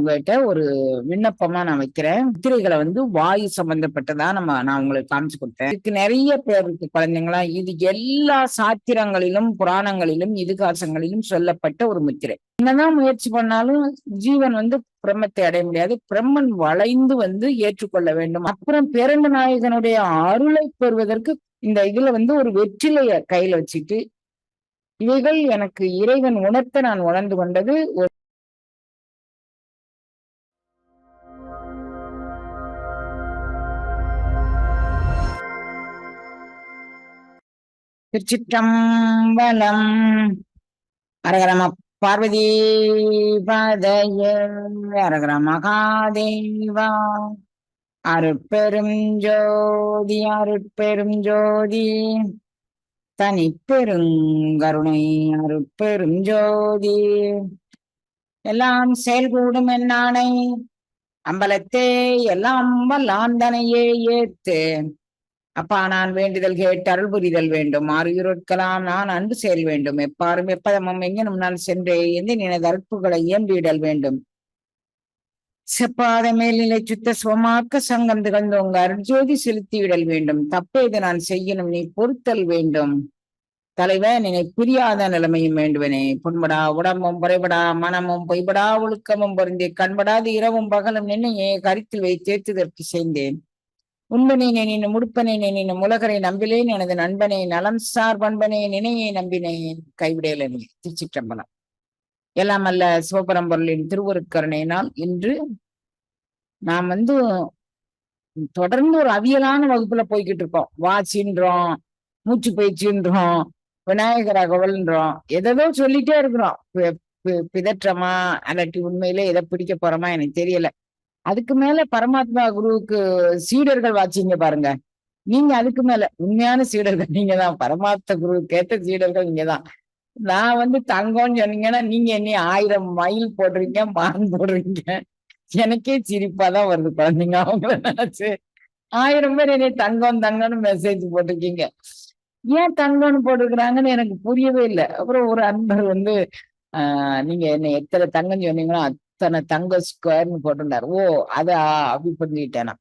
உங்ககிட்ட ஒரு விண்ணப்பமா நான் வைக்கிறேன். முத்திரைகளை வந்து வாயு சம்பந்தப்பட்டதா நம்ம நான் உங்களுக்கு காமிச்சு கொடுத்தேன். இதுக்கு நிறைய பேர் இருக்கு குழந்தைங்களா. இது எல்லா சாத்திரங்களிலும் புராணங்களிலும் இதிகாசங்களிலும் சொல்லப்பட்ட ஒரு முத்திரை. என்னதான் முயற்சி பண்ணாலும் ஜீவன் வந்து பிரம்மத்தை அடைய முடியாது. பிரம்மன் வளைந்து வந்து ஏற்றுக்கொள்ள வேண்டும். அப்புறம் பேரண்ட நாயகனுடைய அருளை பெறுவதற்கு இந்த இதுல வந்து ஒரு வெற்றிலைய கையில வச்சுட்டு இவைகள் எனக்கு இறைவன் உணர்த்த நான் உணர்ந்து கொண்டது திருச்சிற்றம்பலம். அரகரம பார்வதி பதய அரகர மகாதேவா. அருட்பெரும் ஜோதி அருட்பெரும் ஜோதி. தனிப்பெருங்கருணை அருட்பெரும் ஜோதி. எல்லாம் செயல்கூடும் என்னானை அம்பலத்தே எல்லாம் வல்லாந்தனையே ஏத்து. அப்பா நான் வேண்டுதல் கேட்டு அருள் புரிதல் வேண்டும் ஆறுகிறோட்கலாம் நான் அன்பு செயல் வேண்டும். எப்பாரும் எப்பதமும் எங்கனும் நான் சென்றே எந்த நினைத அற்புகளை இயம்பிடல் வேண்டும். செப்பாத மேல்நிலை சுத்த சுவமாக்க சங்கம் திகழ்ந்து உங்க அருஜோதி செலுத்திவிடல் வேண்டும். தப்பேது நான் செய்யணும் நீ பொறுத்தல் வேண்டும். தலைவன் என்னை புரியாத நிலைமையும் வேண்டுவனே. புண்படா உடம்பும் புறைபடா மனமும் பொய்படா ஒழுக்கமும் பொருந்தி கண்படாது இரவும் பகலும் நின்னையே கருத்தில் வைத்தேத்துதற்கு செய்தேன். உண்பனே நின முடுப்பனை நின முலகரை நம்பிலேன் எனது நண்பனே நலம் சார் பண்பனே நினையை நம்பினேன் திருச்சி திருச்சிற்றம்பலம். எல்லாம் அல்ல சிவபரம்பொருளின் திருவருட்கருணையினால் இன்று நாம் வந்து தொடர்ந்து ஒரு அவியலான வகுப்புல போய்கிட்டு இருக்கோம் வாச்சின்றோம் மூச்சு பயிற்சின்றோம் விநாயகர் அகவல்ன்றோம் எதோ சொல்லிட்டே இருக்கிறோம். பிதற்றமா அல்லாட்டி உண்மையிலே எதை பிடிக்க போறோமா எனக்கு தெரியல. அதுக்கு மேல பரமாத்மா குருவுக்கு சீடர்கள் வாச்சிங்க பாருங்க. நீங்க அதுக்கு மேல உண்மையான சீடர்கள் நீங்க தான் பரமாத்ம குருவுக்கு ஏத்த சீடர்கள் நீங்க தான் நான் வந்து தங்கம்னு சொன்னீங்கன்னா நீங்க என்ன ஆயிரம் மைல் போடுறீங்க மான் போடுறீங்க. எனக்கே சிரிப்பா தான் வருது குழந்தைங்க. அவங்கள நினைச்சு ஆயிரம் பேர் என்னை தங்கம் தங்கம்னு மெசேஜ் போட்டிருக்கீங்க. ஏன் தங்கம்னு போட்டிருக்கிறாங்கன்னு எனக்கு புரியவே இல்லை. அப்புறம் ஒரு அன்பர் வந்து ஆஹ் நீங்க என்ன எத்தனை தங்கம் சொன்னீங்களோ அத்தனை தங்க ஸ்கொயர்னு போட்டிருந்தாரு. ஓ அத அப்படி புரிஞ்சுக்கிட்டேனா?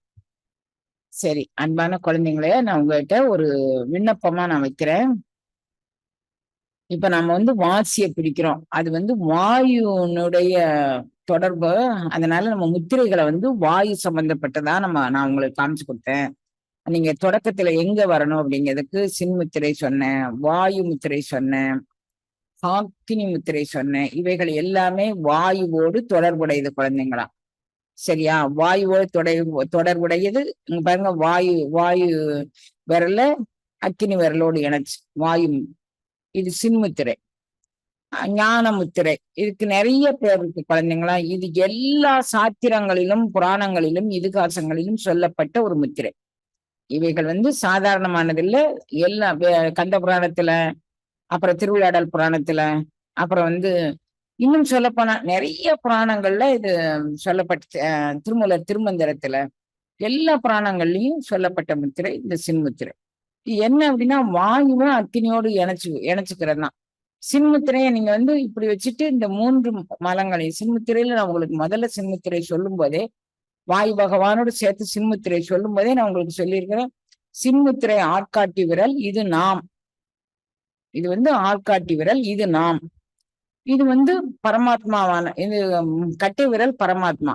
சரி அன்பான குழந்தைங்களே நான் உங்ககிட்ட ஒரு விண்ணப்பமா நான் வைக்கிறேன். இப்ப நம்ம வந்து வாசிய பிடிக்கிறோம். அது வந்து வாயுனுடைய தொடர்பு. அதனால நம்ம முத்திரைகளை வந்து வாயு சம்பந்தப்பட்டதா நம்ம நான் உங்களுக்கு காமிச்சு கொடுத்தேன். நீங்க தொடக்கத்துல எங்க வரணும் அப்படிங்கிறதுக்கு சின்முத்திரை சொன்னேன் வாயு முத்திரை சொன்னேன். காக்கினி முத்திரை சொன்னேன் இவைகள் எல்லாமே வாயுவோடு தொடர்புடையது குழந்தைங்களா? சரியா? வாயுவோடு தொடர் தொடர்புடையது. இங்க பாருங்க வாயு வாயு விரல அக்கினி விரலோடு இணைச்சு வாயு இது சின்முத்திரை ஞான முத்திரை. இதுக்கு நிறைய பேர் இருக்கு குழந்தைங்களா. இது எல்லா சாத்திரங்களிலும் புராணங்களிலும் இதிகாசங்களிலும் சொல்லப்பட்ட ஒரு முத்திரை. இவைகள் வந்து சாதாரணமானதில்ல. எல்லா கந்த புராணத்துல அப்புறம் திருவிளையாடல் புராணத்துல அப்புறம் வந்து இன்னும் சொல்ல போனா நிறைய புராணங்கள்ல இது சொல்லப்பட்ட திருமூலர் திருமந்திரத்துல எல்லா புராணங்கள்லயும் சொல்லப்பட்ட முத்திரை இந்த சின்முத்திரை. என்ன அப்படின்னா வாயுவும் அத்தினியோடு இணைச்சு இணைச்சுக்கிறது தான் சின்முத்திரையை நீங்க வந்து இப்படி வச்சுட்டு இந்த மூன்று மலங்களையும் சின்முத்திரையில நான் உங்களுக்கு முதல்ல சின்முத்திரை சொல்லும் போதே வாயு பகவானோடு சேர்த்து சின்முத்திரை சொல்லும் போதே நான் உங்களுக்கு சொல்லியிருக்கிறேன். சின்முத்திரை ஆட்காட்டி விரல் இது நாம். இது வந்து ஆள்காட்டி விரல் இது நாம். இது வந்து பரமாத்மாவான இது கட்டை விரல் பரமாத்மா.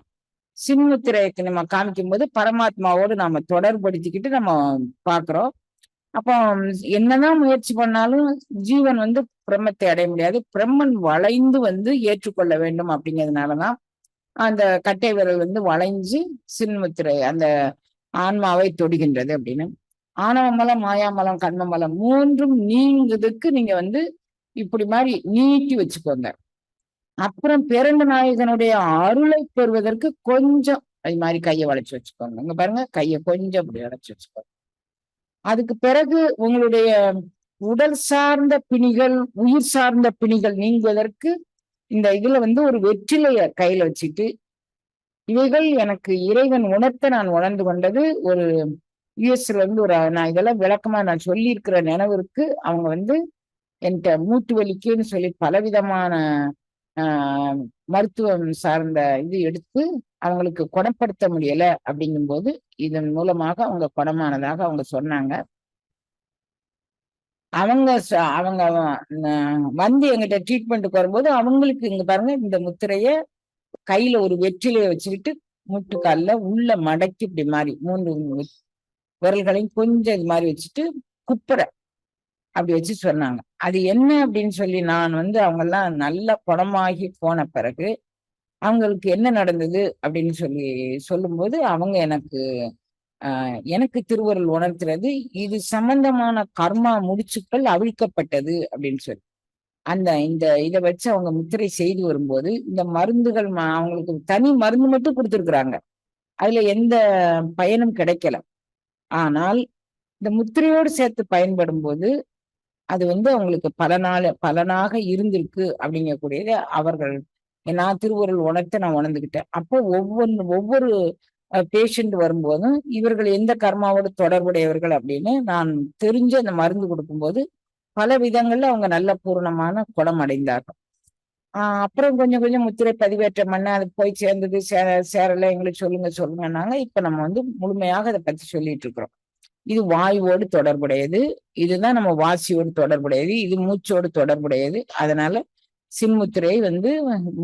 சின்முத்திரைக்கு நம்ம காமிக்கும் போது பரமாத்மாவோடு நாம தொடர்படுத்திக்கிட்டு நம்ம பாக்குறோம் அப்போ என்னதான் முயற்சி பண்ணாலும் ஜீவன் வந்து பிரம்மத்தை அடைய முடியாது. பிரம்மன் வளைந்து வந்து ஏற்றுக்கொள்ள வேண்டும் அப்படிங்கிறதுனாலதான் அந்த கட்டை விரல் வந்து வளைஞ்சு சின்முத்திரை அந்த ஆன்மாவை தொடுகின்றது அப்படின்னு. ஆணவமலம் மாயாமலம் கண்மமலம் மூன்றும் நீங்குறதுக்கு நீங்க வந்து இப்படி மாதிரி நீட்டி வச்சுக்கோங்க. அப்புறம் பேரண்ட நாயகனுடைய அருளை பெறுவதற்கு கொஞ்சம் அது மாதிரி கையை வளைச்சு வச்சுக்கோங்க. இங்க பாருங்க கையை கொஞ்சம் அப்படி வளைச்சு வச்சுக்கோங்க. அதுக்கு பிறகு உங்களுடைய உடல் சார்ந்த பிணிகள் உயிர் சார்ந்த பிணிகள் நீங்குவதற்கு இந்த இதுல வந்து ஒரு வெற்றிலைய கையில வச்சுட்டு இவைகள் எனக்கு இறைவன் உணர்த்த நான் உணர்ந்து கொண்டது ஒரு யூஎஸ்ல இருந்து ஒரு நான் இதெல்லாம் விளக்கமா நான் சொல்லியிருக்கிற நினைவிற்கு அவங்க வந்து என்கிட்ட மூட்டு வலிக்குன்னு சொல்லி பலவிதமான ஆஹ் மருத்துவம் சார்ந்த இது எடுத்து அவங்களுக்கு குணப்படுத்த முடியல அப்படிங்கும்போது இதன் மூலமாக அவங்க குணமானதாக அவங்க சொன்னாங்க. அவங்க அவங்க வந்து எங்கிட்ட ட்ரீட்மெண்ட்டுக்கு வரும்போது அவங்களுக்கு இங்க பாருங்க இந்த முத்திரைய கையில ஒரு வெற்றிலைய வச்சுக்கிட்டு முட்டுக்கால்ல உள்ள மடக்கி இப்படி மாறி மூன்று விரல்களையும் கொஞ்சம் இது மாதிரி வச்சுட்டு குப்புற அப்படி வச்சு சொன்னாங்க. அது என்ன அப்படின்னு சொல்லி நான் வந்து அவங்க எல்லாம் நல்ல குணமாகி போன பிறகு அவங்களுக்கு என்ன நடந்தது அப்படின்னு சொல்லி சொல்லும்போது அவங்க எனக்கு ஆஹ் எனக்கு திருவருள் உணர்த்துறது இது சம்பந்தமான கர்மா முடிச்சுக்கள் அவிழ்க்கப்பட்டது அப்படின்னு சொல்லி. அந்த இந்த இதை வச்சு அவங்க முத்திரை செய்து வரும்போது இந்த மருந்துகள் அவங்களுக்கு தனி மருந்து மட்டும் கொடுத்துருக்குறாங்க. அதுல எந்த பயனும் கிடைக்கல. ஆனால் இந்த முத்திரையோடு சேர்த்து பயன்படும் போது அது வந்து அவங்களுக்கு பலனால பலனாக இருந்திருக்கு அப்படிங்கக்கூடியது அவர்கள். நான் திருவருள் உணர்த்த நான் உணர்ந்துகிட்டேன். அப்போ ஒவ்வொன்று ஒவ்வொரு பேஷண்ட் வரும்போதும் இவர்கள் எந்த கர்மாவோடு தொடர்புடையவர்கள் அப்படின்னு நான் தெரிஞ்சு அந்த மருந்து கொடுக்கும்போது பல விதங்கள்ல அவங்க நல்ல பூரணமான குணம் அடைந்தார்கள். ஆஹ் அப்புறம் கொஞ்சம் கொஞ்சம் முத்திரை பதிவேற்றம் பண்ண அது போய் சேர்ந்தது சேர சேரல. எங்களுக்கு சொல்லுங்க சொல்லுங்கன்னாங்க இப்ப நம்ம வந்து முழுமையாக அதை பத்தி சொல்லிட்டு இருக்கிறோம். இது வாயுவோடு தொடர்புடையது. இதுதான் நம்ம வாசியோடு தொடர்புடையது. இது மூச்சோடு தொடர்புடையது. அதனால சின்முத்திரை வந்து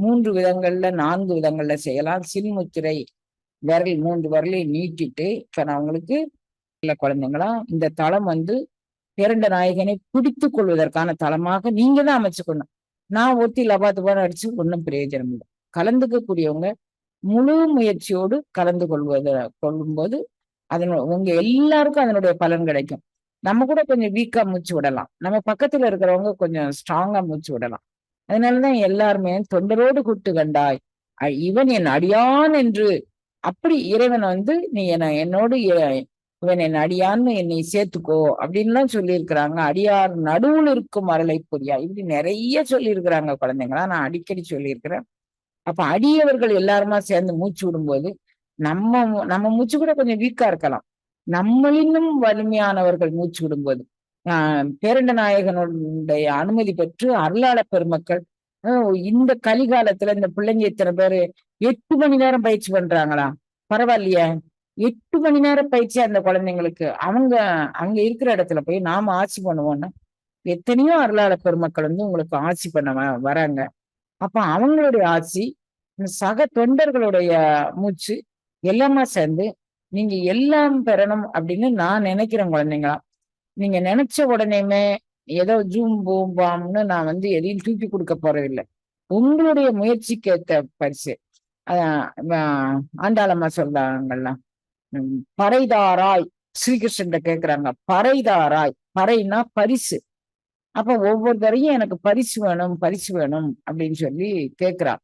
மூன்று விதங்கள்ல நான்கு விதங்கள்ல செய்யலாம். சின்முத்திரை விரல் மூன்று விரலையும் நீட்டிட்டு இப்ப நான் உங்களுக்கு இல்ல குழந்தைங்களா இந்த தளம் வந்து இரண்ட நாயகனை பிடித்துக் கொள்வதற்கான தளமாக நீங்க தான் அமைச்சுக்கணும். நான் ஒத்தி லபாத்து அடிச்சு ஒன்றும் பிரயோஜனம் இல்லை. கலந்துக்கக்கூடியவங்க முழு முயற்சியோடு கலந்து கொள்வது கொள்ளும்போது அதனோட உங்க எல்லாருக்கும் அதனுடைய பலன் கிடைக்கும். நம்ம கூட கொஞ்சம் வீக்கா மூச்சு விடலாம். நம்ம பக்கத்துல இருக்கிறவங்க கொஞ்சம் ஸ்ட்ராங்கா மூச்சு விடலாம். அதனாலதான் எல்லாருமே தொண்டரோடு கூட்டு கண்டாய் இவன் என் அடியான் என்று அப்படி இறைவன் வந்து நீ என்ன என்னோடு இவன் என் அடியான்னு என்னை சேர்த்துக்கோ அப்படின்லாம் சொல்லியிருக்கிறாங்க. அடியார் நடுவுல இருக்கும் அருளை புரியா. இப்படி நிறைய சொல்லியிருக்கிறாங்க குழந்தைங்களா. நான் அடிக்கடி சொல்லியிருக்கிறேன். அப்ப அடியவர்கள் எல்லாருமா சேர்ந்து மூச்சு விடும்போது நம்ம நம்ம மூச்சு கூட கொஞ்சம் வீக்கா இருக்கலாம். நம்மளிலும் வலிமையானவர்கள் மூச்சு விடும்போது ஆஹ் பேரண்ட நாயகனுடைய அனுமதி பெற்று அருளாள பெருமக்கள் இந்த கலிகாலத்துல இந்த பிள்ளைங்க இத்தனை பேரு எட்டு மணி நேரம் பயிற்சி பண்றாங்களா? பரவாயில்லையே. எட்டு மணி நேரம் பயிற்சி அந்த குழந்தைங்களுக்கு. அவங்க அங்க இருக்கிற இடத்துல போய் நாம ஆட்சி பண்ணுவோம்னா எத்தனையோ அருளாள பெருமக்கள் வந்து உங்களுக்கு ஆட்சி பண்ண வ- வராங்க. அப்ப அவங்களுடைய ஆட்சி சக தொண்டர்களுடைய மூச்சு எல்லாமே சேர்ந்து நீங்க எல்லாம் பெறணும் அப்படின்னு நான் நினைக்கிறேன் குழந்தைங்களா. நீங்க நினைச்ச உடனேமே ஏதோ ஜூம் பூம் பாம்னு நான் வந்து எதையும் தூக்கி கொடுக்க போறதில்லை. உங்களுடைய முயற்சிக்கு ஏத்த பரிசு. அதான் ஆஹ் ஆண்டாளம்மா சொல்றாங்கல்லாம் பறைதாராய். ஸ்ரீகிருஷ்ணன் கேட்கிறாங்க பறைதாராய். பறைனா பரிசு. அப்ப ஒவ்வொரு தரையும் எனக்கு பரிசு வேணும் பரிசு வேணும் அப்படின்னு சொல்லி கேக்குறா.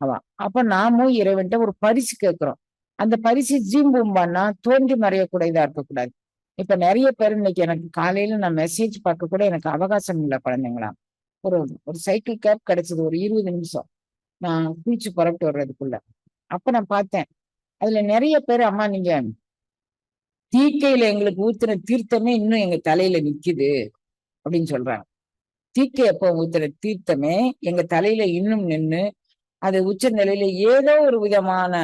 அவ. அப்ப நாமும் இறைவன்ட்ட ஒரு பரிசு கேட்கிறோம் அந்த பரிசு ஜீம்பூம்பான்னா தோன்றி மறையக்கூடியதா இருக்கக்கூடாது. இப்ப நிறைய பேர் இன்னைக்கு எனக்கு காலையில நான் மெசேஜ் பார்க்க கூட எனக்கு அவகாசம் இல்லை குழந்தைங்களா. ஒரு ஒரு சைக்கிள் கேப் கிடைச்சது. ஒரு இருபது நிமிஷம். நான் குளிச்சு புறப்பட்டு வர்றதுக்குள்ள. அப்ப நான் பார்த்தேன். அதுல நிறைய பேர் அம்மா நீங்க தீக்கையில எங்களுக்கு ஊத்துன தீர்த்தமே இன்னும் எங்க தலையில நிக்குது அப்படின்னு சொல்றாங்க. தீக்கை எப்போ ஊத்துற தீர்த்தமே எங்க தலையில இன்னும் நின்னு அது உச்ச நிலையில ஏதோ ஒரு விதமான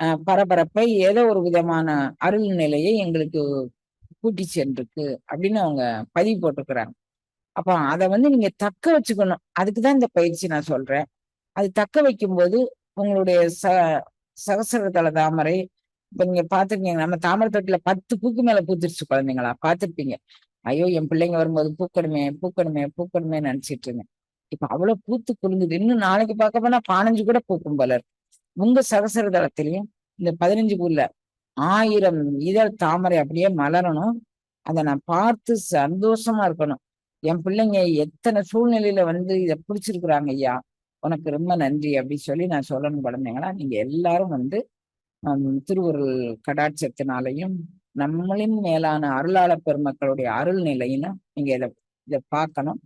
அஹ், பரபரப்பை ஏதோ ஒரு விதமான அருள் நிலையை எங்களுக்கு கூட்டி சென்றிருக்கு அப்படின்னு அவங்க பதிவு போட்டிருக்கிறாங்க. அப்ப அதை வந்து நீங்க தக்க வச்சுக்கணும். அதுக்குதான் இந்த பயிற்சி நான் சொல்றேன். அது தக்க வைக்கும்போது உங்களுடைய ச சகசர தல தாமரை. இப்ப நீங்க பாத்துருக்கீங்க நம்ம தாமரை தொட்டில பத்து பூக்கு மேல பூத்துருச்சு குழந்தைங்களா? பார்த்திருப்பீங்க ஐயோ என் பிள்ளைங்க வரும்போது பூக்கணுமே பூக்கணுமே பூக்கணுமே நினைச்சிட்டு இருந்தேன். இப்ப அவ்வளவு பூத்து குலுங்குது. இன்னும் நாளைக்கு பார்க்க போனா பானஞ்சு கூட பூக்கும் போல இருக்கு. உங்க சகசர தளத்திலையும் இந்த பதினஞ்சு பூல ஆயிரம் இதழ் தாமரை அப்படியே மலரணும். அதை நான் பார்த்து சந்தோஷமா இருக்கணும். என் பிள்ளைங்க எத்தனை சூழ்நிலையில வந்து இதை பிடிச்சிருக்கிறாங்க ஐயா? உனக்கு ரொம்ப நன்றி அப்படின்னு சொல்லி நான் சொல்லணும் குழந்தைங்களா நீங்க எல்லாரும் வந்து ஹம், கடாட்சத்தினாலையும் நம்மளின் மேலான அருளாள பெருமக்களுடைய அருள் நிலையிலும் நீங்க இதை இதை பார்க்கணும்.